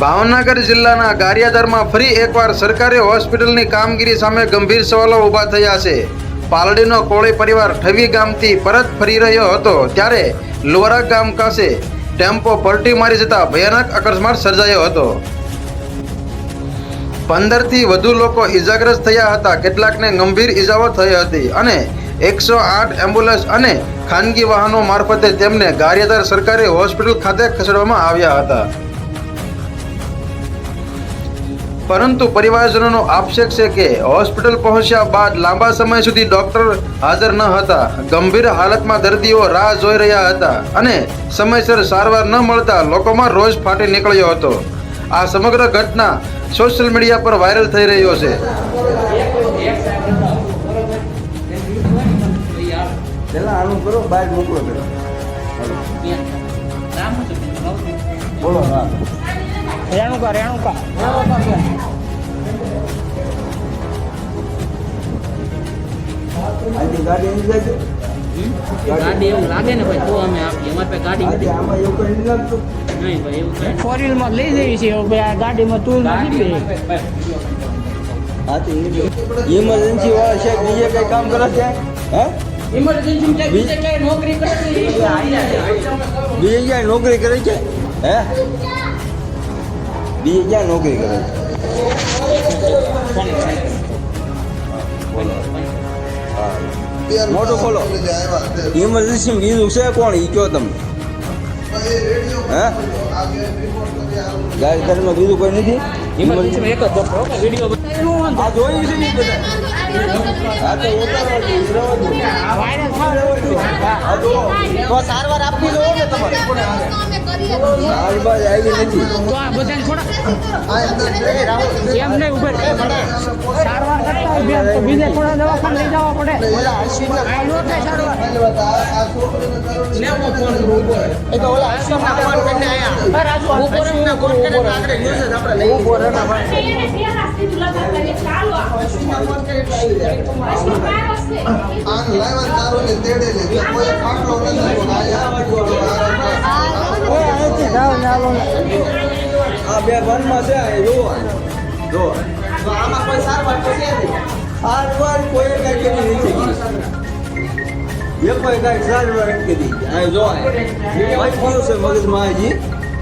ભાવનગર જિલ્લાના ગારિયાધારમાં ફરી એકવાર સરકારી હોસ્પિટલની કામગીરી સામે ગંભીર સવાલો ઊભા થયા છે. પાલડીનો કોળી પરિવાર ઠવી ગામથી પરત ફરી રહ્યો હતો ત્યારે લોરા ગામ પાસે ટેમ્પો પલટી મારી જતા ભયાનક અકસ્માત સર્જાયો હતો. પંદરથી વધુ લોકો ઇજાગ્રસ્ત થયા હતા. કેટલાકને ગંભીર ઇજાઓ થઈ હતી અને એકસો આઠ એમ્બ્યુલન્સ અને ખાનગી વાહનો મારફતે તેમને ગારિયાધાર સરકારી હોસ્પિટલ ખાતે ખસેડવામાં આવ્યા હતા. પરંતુ પરિવારજનોનો આક્ષેપ છે કે હોસ્પિટલ પહોંચ્યા બાદ લાંબા સમય સુધી ડોક્ટર હાજર ન હતા. ગંભીર હાલતમાં દર્દીઓ રાહ જોઈ રહ્યા હતા અને સમયસર સારવાર ન મળતા લોકોમાં રોષ ફાટી નીકળ્યો હતો. આ સમગ્ર ઘટના સોશિયલ મીડિયા પર વાયરલ થઈ રહ્યો છે. બોલો હા રેણુકા રેણુકા આજે ગાડી અહીં જાય છે ગાડી એવું લાગે ને ભાઈ તો અમે આપીએ અમારે પાસે ગાડી આજે નથી આમાં એવું કઈ નહીં લાગતું નહીં ભાઈ એવું કઈ ફોર વ્હીલમાં લઈ જઈએ છીએ હવે આ ગાડીમાં તું નથી બે હા તો ઇમરજન્સી વાળા છે બીજે કઈ કામ કરે છે? હે? ઇમરજન્સી માં બીજે કઈ નોકરી કરે છે? એ આયા છે. બીજે ક્યાંય નોકરી કરે છે? હે? બીજે ક્યાં નોકરી કરે છે. મોટું ખોલો ઇમરજન્સી કીધું છે કોણ ઈ કયો તમે હે ગાડી તારીમાં બીજું કોઈ નથી? એક જ વિડિયો આ જોયું છે ને બધા તો સારવાર આપવી જોઈએ ને તમારે? સારવાર આવી નથી. તો આ બધાને થોડા એમ નહીં ઉભે સારવાર કરતા હોય બેન તો બીજે થોડા દવાખાને લઈ જવા પડે. એ તો ઓલા આશ્રમના ફોન કરીને આયા. આ બે વનમાં છે એ જો. આમાં કોઈ સારવાર તો છે નહીં. સારવાર કોઈ કઈ કરી નથી. એ કોઈ કઈ સારવાર નથી કીધી. આ જો મગજમાં હજી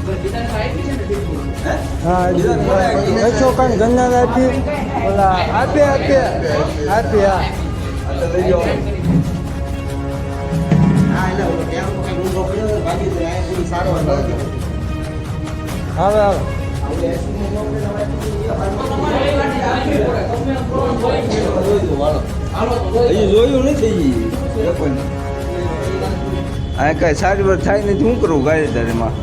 કરવાનું બસો કાંઈ ગંગા આપી ઓલા આપે આપે આપે, હા. હવે હવે જોયું નથી આ કઈ સારી વાર થાય નથી શું કરું ગાડી તારેમાં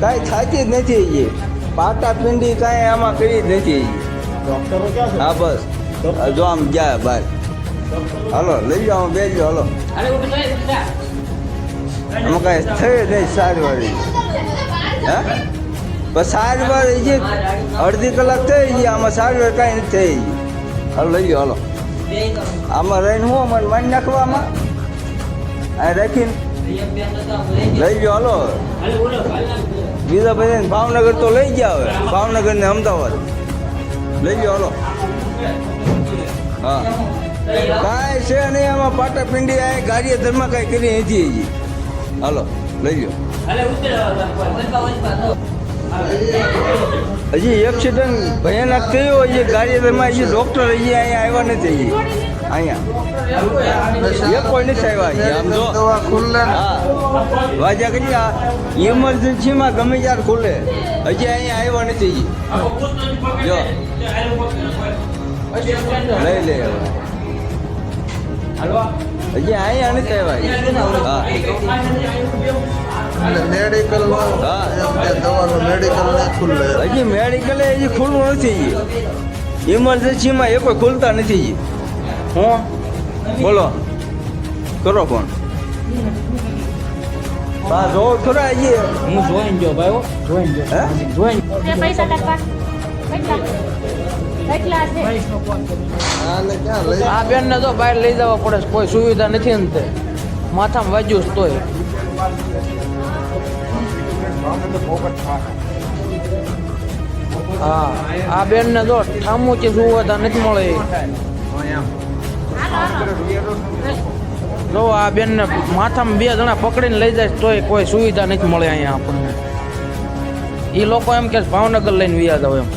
કાંઈ થતી જ નથી હજી. પાટા પિંડી કાંઈ આમાં કરી જ નથી હજી. હા બસ. આ જો આમ ગયા બહાર હાલો લઈ જાઓ આમ બેસજો હાલો. અરે ઉઠ જાય જા આમાં કાંઈ થઈ નહીં સારી વાર હે? બસ સારી વાર હજી અડધી કલાક થઈ ગઈ આમાં સારી વાર કાંઈ નથી થઈ હજી હાલો લઈ જાઓ હાલો. આમાં રહીને હું અમારે મારી નાખવામાં આ રાખીને. લઈ જાઓ હાલો. બીજા ભાઈ ભાવનગર તો લઈ ગયા હવે. ભાવનગર ને અમદાવાદ. લઈ જાઓ હાલો. હા. કાંઈ છે નહીં, આમાં પાટા પિંડી આ ગાડીએ ધરમાં કાંઈ કરી નથી હજી. હાલો, લઈ જાઓ હજી એક્સિડન્ટ ભયાનક થયો, હજી ગાડી ધરમાં હજી ડૉક્ટર હજી અહીંયા આવ્યા નથી હજી. અહીંયા. એક કોઈ નથી આવ્યા હજી આમ જો. હા. વાજા કરી આ ઇમરજન્સીમાં ગમે ત્યારે ખુલે હજી અહીંયા આવ્યા નથી હજી. જો. લઈ લે હવે. હજી અહીંયા નથી આવ્યા હા. મેડિકલ હા. દવાનું મેડિકલ નહીં ખુલ્લે. હજી મેડિકલે હજી ખુલ્લું નથી ઇમરજન્સીમાં એ કોઈ ખુલતા નથી હજી. હું? બોલો. કરો ફોન. બા જો ખરા આજે? હું જોઈને જો ભાઈ હો. જોઈને જો હે? જોઈને પૈસા છે? આ બેન ને તો બહાર લઈ જવા પડે કોઈ સુવિધા નથી ને તે. માથામાં વાગ્યું તોય. હા આ બેન ને જો ઠામું કે સુવિધા નથી મળે. જો આ બેન ને માથામાં બે જણા પકડીને લઈ જાય તોય કોઈ સુવિધા નથી મળે અહીંયા આપણને. એ લોકો એમ કે ભાવનગર લઈને વ્યા જાવ એમ.